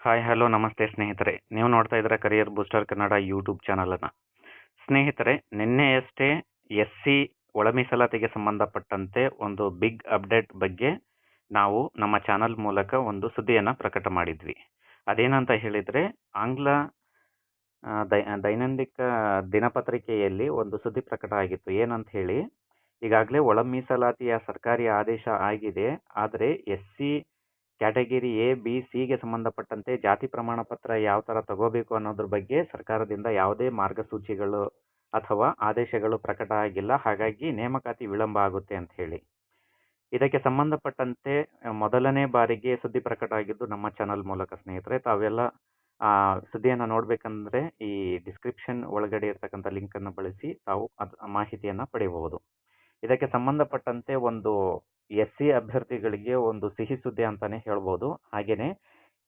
Hi hello ನಮಸ್ತೆ ಸ್ನೇಹಿತರೆ. ನೀವು ನೋಡ್ತಾ ಇದ್ದೀರಾ ಕರಿಯರ್ ಬೂಸ್ಟರ್ ಕನ್ನಡ ಯೂಟ್ಯೂಬ್ ಚಾನಲನ್ನು ಸ್ನೇಹಿತರೆ, ನಿನ್ನೆಯಷ್ಟೇ ಎಸ್ ಸಿ ಒಳ ಮೀಸಲಾತಿಗೆ ಸಂಬಂಧಪಟ್ಟಂತೆ ಒಂದು ಬಿಗ್ ಅಪ್ಡೇಟ್ ಬಗ್ಗೆ ನಾವು ನಮ್ಮ ಚಾನಲ್ ಮೂಲಕ ಒಂದು ಸುದ್ದಿಯನ್ನು ಪ್ರಕಟ ಮಾಡಿದ್ವಿ. ಅದೇನಂತ ಹೇಳಿದರೆ, ಆಂಗ್ಲ ದೈ, ದೈನಂದಿಕ ದಿನಪತ್ರಿಕೆಯಲ್ಲಿ ಒಂದು ಸುದ್ದಿ ಪ್ರಕಟ ಆಗಿತ್ತು. ಏನಂತ ಹೇಳಿ, ಈಗಾಗಲೇ ಒಳ ಮೀಸಲಾತಿಯ ಸರ್ಕಾರಿ ಆದೇಶ ಆಗಿದೆ. ಆದರೆ S C category A, B ಸಿಗೆ ಸಂಬಂಧಪಟ್ಟಂತೆ ಜಾತಿ ಪ್ರಮಾಣ ಪತ್ರ ಯಾವ ಥರ ತಗೋಬೇಕು ಅನ್ನೋದ್ರ ಬಗ್ಗೆ ಸರ್ಕಾರದಿಂದ ಯಾವುದೇ ಮಾರ್ಗಸೂಚಿಗಳು ಅಥವಾ ಆದೇಶಗಳು ಪ್ರಕಟ ಆಗಿಲ್ಲ. ಹಾಗಾಗಿ ನೇಮಕಾತಿ ವಿಳಂಬ ಆಗುತ್ತೆ ಅಂತ ಹೇಳಿ. ಇದಕ್ಕೆ ಸಂಬಂಧಪಟ್ಟಂತೆ ಮೊದಲನೇ ಬಾರಿಗೆ ಸುದ್ದಿ ಪ್ರಕಟ ಆಗಿದ್ದು ನಮ್ಮ ಚಾನಲ್ ಮೂಲಕ ಸ್ನೇಹಿತರೆ. ತಾವೆಲ್ಲ, ಆ, ಸುದ್ದಿಯನ್ನು ನೋಡಬೇಕಂದ್ರೆ ಈ ಡಿಸ್ಕ್ರಿಪ್ಷನ್ ಒಳಗಡೆ ಲಿಂಕ್ ಲಿಂಕನ್ನು ಬಳಸಿ ತಾವು ಮಾಹಿತಿಯನ್ನು ಪಡೆಯಬಹುದು. ಇದಕ್ಕೆ ಸಂಬಂಧಪಟ್ಟಂತೆ ಒಂದು ಎಸ್ ಸಿ ಅಭ್ಯರ್ಥಿಗಳಿಗೆ ಒಂದು ಸಿಹಿ ಸುದ್ದಿ ಅಂತಾನೆ ಹೇಳ್ಬೋದು. ಹಾಗೆಯೇ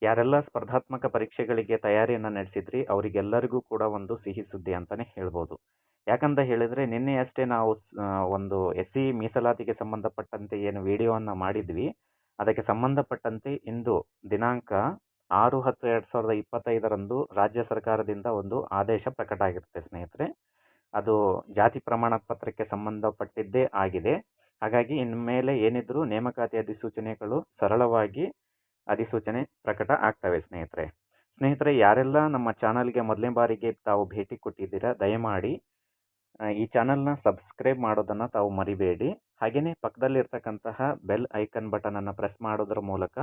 ಯಾರೆಲ್ಲ ಸ್ಪರ್ಧಾತ್ಮಕ ಪರೀಕ್ಷೆಗಳಿಗೆ ತಯಾರಿಯನ್ನು ನಡೆಸಿದ್ರಿ, ಅವರಿಗೆಲ್ಲರಿಗೂ ಕೂಡ ಒಂದು ಸಿಹಿ ಸುದ್ದಿ ಅಂತಾನೆ ಹೇಳ್ಬೋದು. ಯಾಕಂತ ಹೇಳಿದ್ರೆ ನಿನ್ನೆ ಅಷ್ಟೇ ನಾವು ಒಂದು ಎಸ್ ಸಿ ಮೀಸಲಾತಿಗೆ ಸಂಬಂಧಪಟ್ಟಂತೆ ಏನು ವಿಡಿಯೋವನ್ನು ಮಾಡಿದ್ವಿ. ಅದಕ್ಕೆ ಸಂಬಂಧಪಟ್ಟಂತೆ ಇಂದು ದಿನಾಂಕ ಆರು ಹತ್ತು ಎರಡು ಸಾವಿರದ ಇಪ್ಪತ್ತೈದರಂದು ರಾಜ್ಯ ಸರ್ಕಾರದಿಂದ ಒಂದು ಆದೇಶ ಪ್ರಕಟ ಆಗಿರುತ್ತೆ ಸ್ನೇಹಿತರೆ. ಅದು ಜಾತಿ ಪ್ರಮಾಣ ಪತ್ರಕ್ಕೆ ಸಂಬಂಧಪಟ್ಟಿದ್ದೇ ಆಗಿದೆ. ಹಾಗಾಗಿ ಇನ್ಮೇಲೆ ಏನಿದ್ರೂ ನೇಮಕಾತಿ ಅಧಿಸೂಚನೆಗಳು ಸರಳವಾಗಿ ಅಧಿಸೂಚನೆ ಪ್ರಕಟ ಆಗ್ತವೆ ಸ್ನೇಹಿತರೆ. ಸ್ನೇಹಿತರೆ, ಯಾರೆಲ್ಲ ನಮ್ಮ ಚಾನಲ್ಗೆ ಮೊದಲನೇ ಬಾರಿಗೆ ತಾವು ಭೇಟಿ ಕೊಟ್ಟಿದ್ದೀರಾ, ದಯಮಾಡಿ ಈ ಚಾನಲ್ನ ಸಬ್ಸ್ಕ್ರೈಬ್ ಮಾಡೋದನ್ನು ತಾವು ಮರಿಬೇಡಿ. ಹಾಗೆಯೇ ಪಕ್ಕದಲ್ಲಿರ್ತಕ್ಕಂತಹ ಬೆಲ್ ಐಕನ್ ಬಟನನ್ನು ಪ್ರೆಸ್ ಮಾಡೋದ್ರ ಮೂಲಕ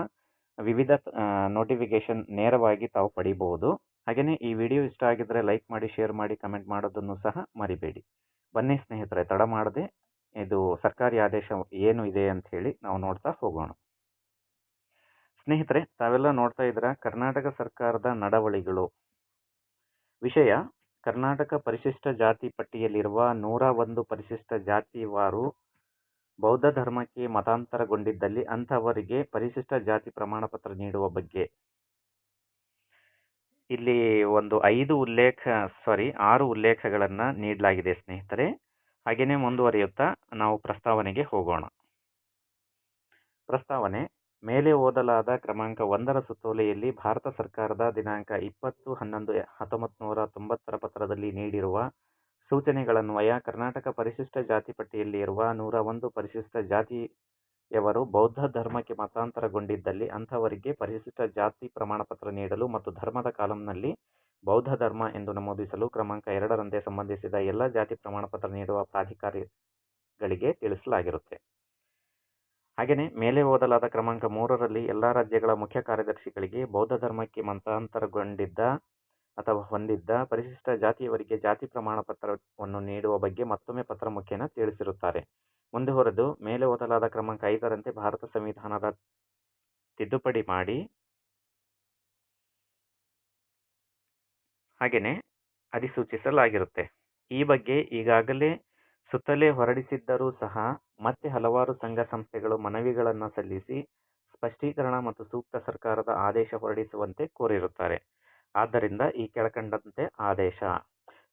ವಿವಿಧ ನೋಟಿಫಿಕೇಶನ್ ನೇರವಾಗಿ ತಾವು ಪಡಿಬಹುದು. ಹಾಗೆಯೇ ಈ ವಿಡಿಯೋ ಇಷ್ಟ ಆಗಿದ್ರೆ ಲೈಕ್ ಮಾಡಿ, ಶೇರ್ ಮಾಡಿ, ಕಮೆಂಟ್ ಮಾಡೋದನ್ನು ಸಹ ಮರಿಬೇಡಿ. ಬನ್ನಿ ಸ್ನೇಹಿತರೆ, ತಡ ಮಾಡದೆ ಇದು ಸರ್ಕಾರಿ ಆದೇಶ ಏನು ಇದೆ ಅಂತ ಹೇಳಿ ನಾವು ನೋಡ್ತಾ ಹೋಗೋಣ. ಸ್ನೇಹಿತರೆ, ತಾವೆಲ್ಲ ನೋಡ್ತಾ ಇದ್ರ ಕರ್ನಾಟಕ ಸರ್ಕಾರದ ನಡವಳಿಗಳು. ವಿಷಯ, ಕರ್ನಾಟಕ ಪರಿಶಿಷ್ಟ ಜಾತಿ ಪಟ್ಟಿಯಲ್ಲಿರುವ ನೂರ ಒಂದು ಪರಿಶಿಷ್ಟ ಜಾತಿವಾರು ಬೌದ್ಧ ಧರ್ಮಕ್ಕೆ ಮತಾಂತರಗೊಂಡಿದ್ದಲ್ಲಿ ಅಂಥವರಿಗೆ ಪರಿಶಿಷ್ಟ ಜಾತಿ ಪ್ರಮಾಣ ಪತ್ರ ನೀಡುವ ಬಗ್ಗೆ. ಇಲ್ಲಿ ಒಂದು ಐದು ಉಲ್ಲೇಖ ಸಾರಿ ಆರು ಉಲ್ಲೇಖಗಳನ್ನು ನೀಡಲಾಗಿದೆ ಸ್ನೇಹಿತರೆ. ಹಾಗೆಯೇ ಮುಂದುವರಿಯುತ್ತಾ ನಾವು ಪ್ರಸ್ತಾವನೆಗೆ ಹೋಗೋಣ. ಪ್ರಸ್ತಾವನೆ, ಮೇಲೆ ಓದಲಾದ ಕ್ರಮಾಂಕ ಒಂದರ ಸುತ್ತೋಲೆಯಲ್ಲಿ ಭಾರತ ಸರ್ಕಾರದ ದಿನಾಂಕ ಇಪ್ಪತ್ತು ಹನ್ನೊಂದು ಹತ್ತೊಂಬತ್ತು ತೊಂಬತ್ತರ ಪತ್ರದಲ್ಲಿ ನೀಡಿರುವ ಸೂಚನೆಗಳನ್ವಯ ಕರ್ನಾಟಕ ಪರಿಶಿಷ್ಟ ಜಾತಿ ಪಟ್ಟಿಯಲ್ಲಿ ಇರುವ ನೂರ ಒಂದು ಪರಿಶಿಷ್ಟ ಜಾತಿಯವರು ಬೌದ್ಧ ಧರ್ಮಕ್ಕೆ ಮತಾಂತರಗೊಂಡಿದ್ದಲ್ಲಿ ಅಂಥವರಿಗೆ ಪರಿಶಿಷ್ಟ ಜಾತಿ ಪ್ರಮಾಣಪತ್ರ ನೀಡಲು ಮತ್ತು ಧರ್ಮದ ಕಾಲಂನಲ್ಲಿ ಬೌದ್ಧ ಧರ್ಮ ಎಂದು ನಮೂದಿಸಲು ಕ್ರಮಾಂಕ ಎರಡರಂತೆ ಸಂಬಂಧಿಸಿದ ಎಲ್ಲ ಜಾತಿ ಪ್ರಮಾಣಪತ್ರ ನೀಡುವ ಪ್ರಾಧಿಕಾರಿಗಳಿಗೆ ತಿಳಿಸಲಾಗಿರುತ್ತೆ. ಹಾಗೆಯೇ ಮೇಲೆ ಓದಲಾದ ಕ್ರಮಾಂಕ ಮೂರರಲ್ಲಿ ಎಲ್ಲ ರಾಜ್ಯಗಳ ಮುಖ್ಯ ಕಾರ್ಯದರ್ಶಿಗಳಿಗೆ ಬೌದ್ಧ ಧರ್ಮಕ್ಕೆ ಮತಾಂತರಗೊಂಡಿದ್ದ ಅಥವಾ ಹೊಂದಿದ್ದ ಪರಿಶಿಷ್ಟ ಜಾತಿಯವರಿಗೆ ಜಾತಿ ಪ್ರಮಾಣ ಪತ್ರವನ್ನು ನೀಡುವ ಬಗ್ಗೆ ಮತ್ತೊಮ್ಮೆ ಪತ್ರ ಮುಖೇನ ತಿಳಿಸಿರುತ್ತಾರೆ. ಮುಂದೆ ಹೊರದು ಮೇಲೆ ಓದಲಾದ ಕ್ರಮಾಂಕ ಐದರಂತೆ ಭಾರತ ಸಂವಿಧಾನದ ತಿದ್ದುಪಡಿ ಮಾಡಿ ಹಾಗೆಯೇ ಅಧಿಸೂಚಿಸಲಾಗಿರುತ್ತೆ. ಈ ಬಗ್ಗೆ ಈಗಾಗಲೇ ಸುತ್ತಲೇ ಹೊರಡಿಸಿದ್ದರೂ ಸಹ ಮತ್ತೆ ಹಲವಾರು ಸಂಘ ಸಂಸ್ಥೆಗಳು ಮನವಿಗಳನ್ನು ಸಲ್ಲಿಸಿ ಸ್ಪಷ್ಟೀಕರಣ ಮತ್ತು ಸೂಕ್ತ ಸರ್ಕಾರದ ಆದೇಶ ಹೊರಡಿಸುವಂತೆ ಕೋರಿರುತ್ತಾರೆ. ಆದ್ದರಿಂದ ಈ ಕೆಳಕಂಡಂತೆ ಆದೇಶ.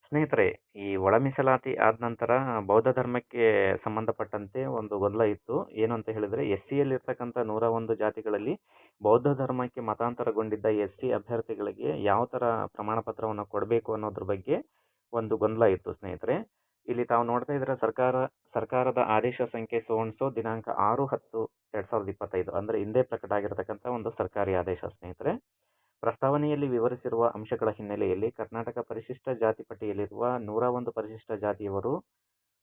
ಸ್ನೇಹಿತರೆ, ಈ ಒಳ ಮೀಸಲಾತಿ ಆದ ನಂತರ ಬೌದ್ಧ ಧರ್ಮಕ್ಕೆ ಸಂಬಂಧಪಟ್ಟಂತೆ ಒಂದು ಗೊಂದಲ ಇತ್ತು. ಏನು ಅಂತ ಹೇಳಿದ್ರೆ ಎಸ್ ಸಿಯಲ್ಲಿರ್ತಕ್ಕಂಥ ನೂರ ಒಂದು ಜಾತಿಗಳಲ್ಲಿ ಬೌದ್ಧ ಧರ್ಮಕ್ಕೆ ಮತಾಂತರಗೊಂಡಿದ್ದ ಎಸ್ ಸಿ ಅಭ್ಯರ್ಥಿಗಳಿಗೆ ಯಾವ ಥರ ಪ್ರಮಾಣ ಪತ್ರವನ್ನು ಕೊಡಬೇಕು ಅನ್ನೋದ್ರ ಬಗ್ಗೆ ಒಂದು ಗೊಂದಲ ಇತ್ತು ಸ್ನೇಹಿತರೆ. ಇಲ್ಲಿ ತಾವು ನೋಡ್ತಾ ಇದ್ರೆ ಸರ್ಕಾರ, ಸರ್ಕಾರದ ಆದೇಶ ಸಂಖ್ಯೆ ಸೋಣಿಸೋ ದಿನಾಂಕ ಆರು ಹತ್ತು ಎರಡ್ ಸಾವಿರದ ಇಪ್ಪತ್ತೈದು, ಅಂದ್ರೆ ಹಿಂದೆ ಪ್ರಕಟ ಆಗಿರತಕ್ಕಂಥ ಒಂದು ಸರ್ಕಾರಿ ಆದೇಶ ಸ್ನೇಹಿತರೆ. ಪ್ರಸ್ತಾವನೆಯಲ್ಲಿ ವಿವರಿಸಿರುವ ಅಂಶಗಳ ಹಿನ್ನೆಲೆಯಲ್ಲಿ ಕರ್ನಾಟಕ ಪರಿಶಿಷ್ಟ ಜಾತಿ ಪಟ್ಟಿಯಲ್ಲಿರುವ ನೂರ ಒಂದು ಪರಿಶಿಷ್ಟ ಜಾತಿಯವರು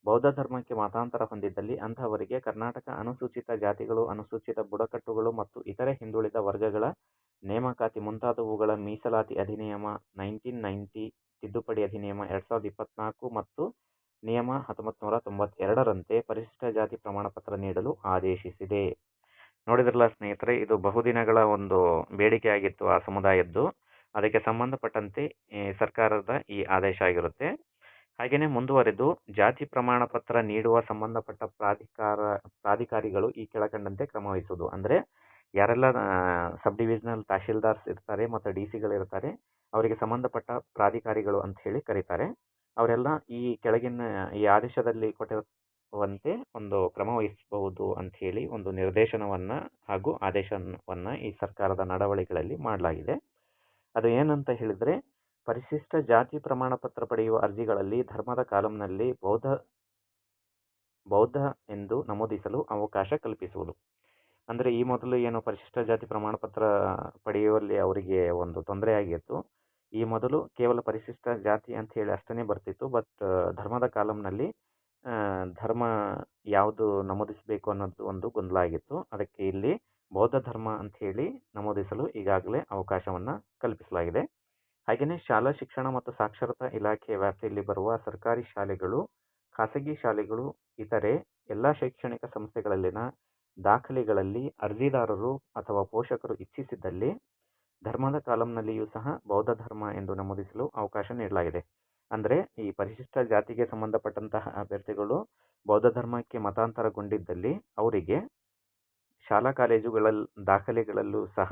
ಬೌದ್ಧ ಧರ್ಮಕ್ಕೆ ಮತಾಂತರ ಹೊಂದಿದ್ದಲ್ಲಿ ಅಂತಹವರಿಗೆ ಕರ್ನಾಟಕ ಅನುಸೂಚಿತ ಜಾತಿಗಳು, ಅನುಸೂಚಿತ ಬುಡಕಟ್ಟುಗಳು ಮತ್ತು ಇತರೆ ಹಿಂದುಳಿದ ವರ್ಗಗಳ ನೇಮಕಾತಿ ಮುಂತಾದವುಗಳ ಮೀಸಲಾತಿ ಅಧಿನಿಯಮ ನೈನ್ಟೀನ್ ನೈಂಟಿ ತಿದ್ದುಪಡಿ ಅಧಿನಿಯಮ ಎರಡ್ ಸಾವಿರದ ಇಪ್ಪತ್ನಾಲ್ಕು ಮತ್ತು ನಿಯಮ ಹತ್ತೊಂಬತ್ತು ನೂರ ತೊಂಬತ್ತೆರಡರಂತೆ ಪರಿಶಿಷ್ಟ ಜಾತಿ ಪ್ರಮಾಣಪತ್ರ ನೀಡಲು ಆದೇಶಿಸಿದೆ. ನೋಡಿದ್ರಲ್ಲ ಸ್ನೇಹಿತರೆ, ಇದು ಬಹುದಿನಗಳ ಒಂದು ಬೇಡಿಕೆ ಆಗಿತ್ತು ಆ ಸಮುದಾಯದ್ದು. ಅದಕ್ಕೆ ಸಂಬಂಧಪಟ್ಟಂತೆ ಸರ್ಕಾರದ ಈ ಆದೇಶ ಆಗಿರುತ್ತೆ. ಹಾಗೆಯೇ ಮುಂದುವರೆದು, ಜಾತಿ ಪ್ರಮಾಣ ಪತ್ರ ನೀಡುವ ಸಂಬಂಧಪಟ್ಟ ಪ್ರಾಧಿಕಾರ, ಪ್ರಾಧಿಕಾರಿಗಳು ಈ ಕೆಳಕಂಡಂತೆ ಕ್ರಮವಹಿಸುವುದು ಅಂದರೆ, ಯಾರೆಲ್ಲ ಸಬ್ ಡಿವಿಷನಲ್ ತಹಶೀಲ್ದಾರ್ಸ್ ಇರ್ತಾರೆ ಮತ್ತು ಡಿ ಸಿಗಳಿರ್ತಾರೆ ಅವರಿಗೆ ಸಂಬಂಧಪಟ್ಟ ಪ್ರಾಧಿಕಾರಿಗಳು ಅಂತ ಹೇಳಿ ಕರೀತಾರೆ. ಅವರೆಲ್ಲ ಈ ಕೆಳಗಿನ, ಈ ಆದೇಶದಲ್ಲಿ ಕೊಟ್ಟಿರುವಂತೆ ಒಂದು ಕ್ರಮ ವಹಿಸಬಹುದು ಅಂತ ಹೇಳಿ ಒಂದು ನಿರ್ದೇಶನವನ್ನು ಹಾಗೂ ಆದೇಶವನ್ನು ಈ ಸರ್ಕಾರದ ನಡವಳಿಗಳಲ್ಲಿ ಮಾಡಲಾಗಿದೆ. ಅದು ಏನಂತ ಹೇಳಿದರೆ, ಪರಿಶಿಷ್ಟ ಜಾತಿ ಪ್ರಮಾಣ ಪತ್ರ ಪಡೆಯುವ ಅರ್ಜಿಗಳಲ್ಲಿ ಧರ್ಮದ ಕಾಲಂನಲ್ಲಿ ಬೌದ್ಧ ಬೌದ್ಧ ಎಂದು ನಮೂದಿಸಲು ಅವಕಾಶ ಕಲ್ಪಿಸುವುದು. ಅಂದರೆ ಈ ಮೊದಲು ಏನು ಪರಿಶಿಷ್ಟ ಜಾತಿ ಪ್ರಮಾಣ ಪತ್ರ ಪಡೆಯುವಲ್ಲಿ ಅವರಿಗೆ ಒಂದು ತೊಂದರೆ ಆಗಿತ್ತು. ಈ ಮೊದಲು ಕೇವಲ ಪರಿಶಿಷ್ಟ ಜಾತಿ ಅಂತ ಹೇಳಿ ಅಷ್ಟೇ ಬರ್ತಿತ್ತು. ಬಟ್, ಧರ್ಮದ ಕಾಲಂನಲ್ಲಿ ಧರ್ಮ ಯಾವುದು ನಮೂದಿಸಬೇಕು ಅನ್ನೋದು ಒಂದು ಗೊಂದಲ ಆಗಿತ್ತು. ಅದಕ್ಕೆ ಇಲ್ಲಿ ಬೌದ್ಧ ಧರ್ಮ ಅಂತ ಹೇಳಿ ನಮೂದಿಸಲು ಈಗಾಗಲೇ ಅವಕಾಶವನ್ನು ಕಲ್ಪಿಸಲಾಗಿದೆ. ಹಾಗೆಯೇ ಶಾಲಾ ಶಿಕ್ಷಣ ಮತ್ತು ಸಾಕ್ಷರತಾ ಇಲಾಖೆಯ ವ್ಯಾಪ್ತಿಯಲ್ಲಿ ಬರುವ ಸರ್ಕಾರಿ ಶಾಲೆಗಳು, ಖಾಸಗಿ ಶಾಲೆಗಳು, ಇತರೆ ಎಲ್ಲ ಶೈಕ್ಷಣಿಕ ಸಂಸ್ಥೆಗಳಲ್ಲಿನ ದಾಖಲೆಗಳಲ್ಲಿ ಅರ್ಜಿದಾರರು ಅಥವಾ ಪೋಷಕರು ಇಚ್ಛಿಸಿದಲ್ಲಿ ಧರ್ಮದ ಕಾಲಂನಲ್ಲಿಯೂ ಸಹ ಬೌದ್ಧ ಧರ್ಮ ಎಂದು ನಮೂದಿಸಲು ಅವಕಾಶ ನೀಡಲಾಗಿದೆ. ಅಂದರೆ ಈ ಪರಿಶಿಷ್ಟ ಜಾತಿಗೆ ಸಂಬಂಧಪಟ್ಟಂತಹ ಅಭ್ಯರ್ಥಿಗಳು ಬೌದ್ಧ ಧರ್ಮಕ್ಕೆ ಮತಾಂತರಗೊಂಡಿದ್ದಲ್ಲಿ ಅವರಿಗೆ ಶಾಲಾ ಕಾಲೇಜುಗಳಲ್ಲಿ ದಾಖಲೆಗಳಲ್ಲೂ ಸಹ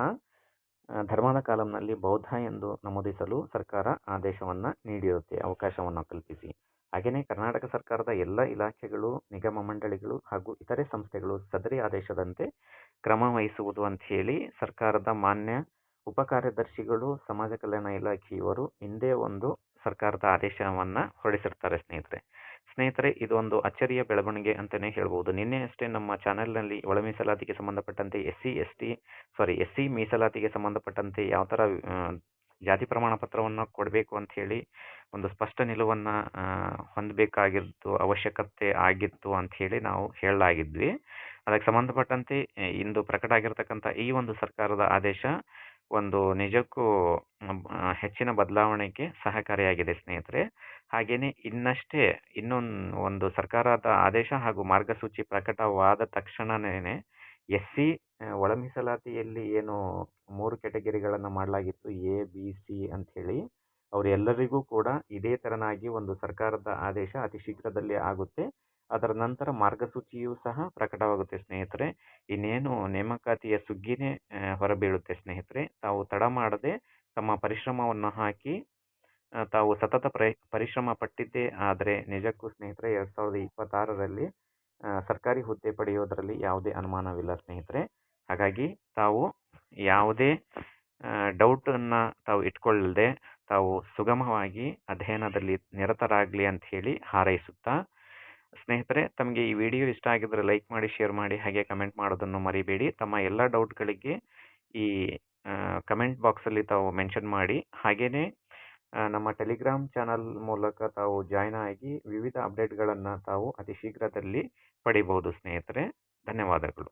ಧರ್ಮದ ಕಾಲಂನಲ್ಲಿ ಬೌದ್ಧ ಎಂದು ನಮೂದಿಸಲು ಸರ್ಕಾರ ಆದೇಶವನ್ನು ನೀಡಿರುತ್ತೆ, ಅವಕಾಶವನ್ನು ಕಲ್ಪಿಸಿ. ಹಾಗೆಯೇ ಕರ್ನಾಟಕ ಸರ್ಕಾರದ ಎಲ್ಲ ಇಲಾಖೆಗಳು, ನಿಗಮ ಮಂಡಳಿಗಳು ಹಾಗೂ ಇತರೆ ಸಂಸ್ಥೆಗಳು ಸದರಿ ಆದೇಶದಂತೆ ಕ್ರಮ ವಹಿಸುವುದು ಅಂತ ಹೇಳಿ ಸರ್ಕಾರದ ಮಾನ್ಯ ಉಪಕಾರ್ಯದರ್ಶಿಗಳು ಸಮಾಜ ಕಲ್ಯಾಣ ಇಲಾಖೆಯವರು ಹಿಂದೆ ಒಂದು ಸರ್ಕಾರದ ಆದೇಶವನ್ನು ಹೊರಡಿಸಿರ್ತಾರೆ ಸ್ನೇಹಿತರೆ. ಸ್ನೇಹಿತರೆ ಇದು ಒಂದು ಅಚ್ಚರಿಯ ಬೆಳವಣಿಗೆ ಅಂತಲೇ ಹೇಳ್ಬೋದು. ನಿನ್ನೆ ಅಷ್ಟೇ ನಮ್ಮ ಚಾನೆಲ್ನಲ್ಲಿ ಒಳ ಮೀಸಲಾತಿಗೆ ಸಂಬಂಧಪಟ್ಟಂತೆ S C S T sorry S C ಮೀಸಲಾತಿಗೆ ಸಂಬಂಧಪಟ್ಟಂತೆ ಯಾವ ಥರ ಜಾತಿ ಪ್ರಮಾಣ ಪತ್ರವನ್ನು ಕೊಡಬೇಕು ಅಂತ ಹೇಳಿ ಒಂದು ಸ್ಪಷ್ಟ ನಿಲುವನ್ನು ಹೊಂದಬೇಕಾಗಿತ್ತು ಅವಶ್ಯಕತೆ ಆಗಿತ್ತು ಅಂತ ಹೇಳಿ ನಾವು ಹೇಳಲಾಗಿದ್ವಿ. ಅದಕ್ಕೆ ಸಂಬಂಧಪಟ್ಟಂತೆ ಇಂದು ಪ್ರಕಟ ಆಗಿರತಕ್ಕಂಥ ಈ ಒಂದು ಸರ್ಕಾರದ ಆದೇಶ ಒಂದು ನಿಜಕ್ಕೂ ಹೆಚ್ಚಿನ ಬದಲಾವಣೆಗೆ ಸಹಕಾರಿಯಾಗಿದೆ ಸ್ನೇಹಿತರೆ. ಹಾಗೆಯೇ ಇನ್ನಷ್ಟೇ ಇನ್ನೊಂದು ಒಂದು ಸರ್ಕಾರದ ಆದೇಶ ಹಾಗೂ ಮಾರ್ಗಸೂಚಿ ಪ್ರಕಟವಾದ ತಕ್ಷಣವೇ ಎಸ್ ಸಿ ಒಳ ಮೀಸಲಾತಿಯಲ್ಲಿ ಏನು ಮೂರು ಕೆಟಗರಿಗಳನ್ನು ಮಾಡಲಾಗಿತ್ತು, ಎ, ಬಿ, ಸಿ ಅಂಥೇಳಿ, ಅವರೆಲ್ಲರಿಗೂ ಕೂಡ ಇದೇ ಥರನಾಗಿ ಒಂದು ಸರ್ಕಾರದ ಆದೇಶ ಅತಿ ಶೀಘ್ರದಲ್ಲೇ ಆಗುತ್ತೆ. ಅದರ ನಂತರ ಮಾರ್ಗಸೂಚಿಯೂ ಸಹ ಪ್ರಕಟವಾಗುತ್ತೆ ಸ್ನೇಹಿತರೆ. ಇನ್ನೇನು ನೇಮಕಾತಿಯ ಸುಗ್ಗಿನೇ ಹೊರಬೀಳುತ್ತೆ ಸ್ನೇಹಿತರೆ. ತಾವು ತಡ ಮಾಡದೆ ತಮ್ಮ ಪರಿಶ್ರಮವನ್ನು ಹಾಕಿ ತಾವು ಸತತ ಪರಿಶ್ರಮ ಪಟ್ಟಿದ್ದೇ ಆದರೆ ನಿಜಕ್ಕೂ ಸ್ನೇಹಿತರೆ ಎರಡು ಸಾವಿರದ ಇಪ್ಪತ್ತಾರರಲ್ಲಿ ಸರ್ಕಾರಿ ಹುದ್ದೆ ಪಡೆಯೋದರಲ್ಲಿ ಯಾವುದೇ ಅನುಮಾನವಿಲ್ಲ ಸ್ನೇಹಿತರೆ. ಹಾಗಾಗಿ ತಾವು ಯಾವುದೇ ಡೌಟನ್ನು ತಾವು ಇಟ್ಕೊಳ್ಳದೆ ತಾವು ಸುಗಮವಾಗಿ ಅಧ್ಯಯನದಲ್ಲಿ ನಿರತರಾಗಲಿ ಅಂತ ಹೇಳಿ ಹಾರೈಸುತ್ತಾ ಸ್ನೇಹಿತರೆ, ತಮಗೆ ಈ ವಿಡಿಯೋ ಇಷ್ಟ ಆಗಿದ್ದರೆ ಲೈಕ್ ಮಾಡಿ, ಶೇರ್ ಮಾಡಿ, ಹಾಗೆ ಕಮೆಂಟ್ ಮಾಡೋದನ್ನು ಮರಿಬೇಡಿ. ತಮ್ಮ ಎಲ್ಲ ಡೌಟ್ಗಳಿಗೆ ಈ ಕಮೆಂಟ್ ಬಾಕ್ಸಲ್ಲಿ ತಾವು ಮೆನ್ಷನ್ ಮಾಡಿ. ಹಾಗೆಯೇ ನಮ್ಮ ಟೆಲಿಗ್ರಾಮ್ ಚಾನಲ್ ಮೂಲಕ ತಾವು ಜಾಯ್ನ್ ಆಗಿ ವಿವಿಧ ಅಪ್ಡೇಟ್ಗಳನ್ನು ತಾವು ಅತಿ ಶೀಘ್ರದಲ್ಲಿ ಪಡಿಬಹುದು ಸ್ನೇಹಿತರೆ. ಧನ್ಯವಾದಗಳು.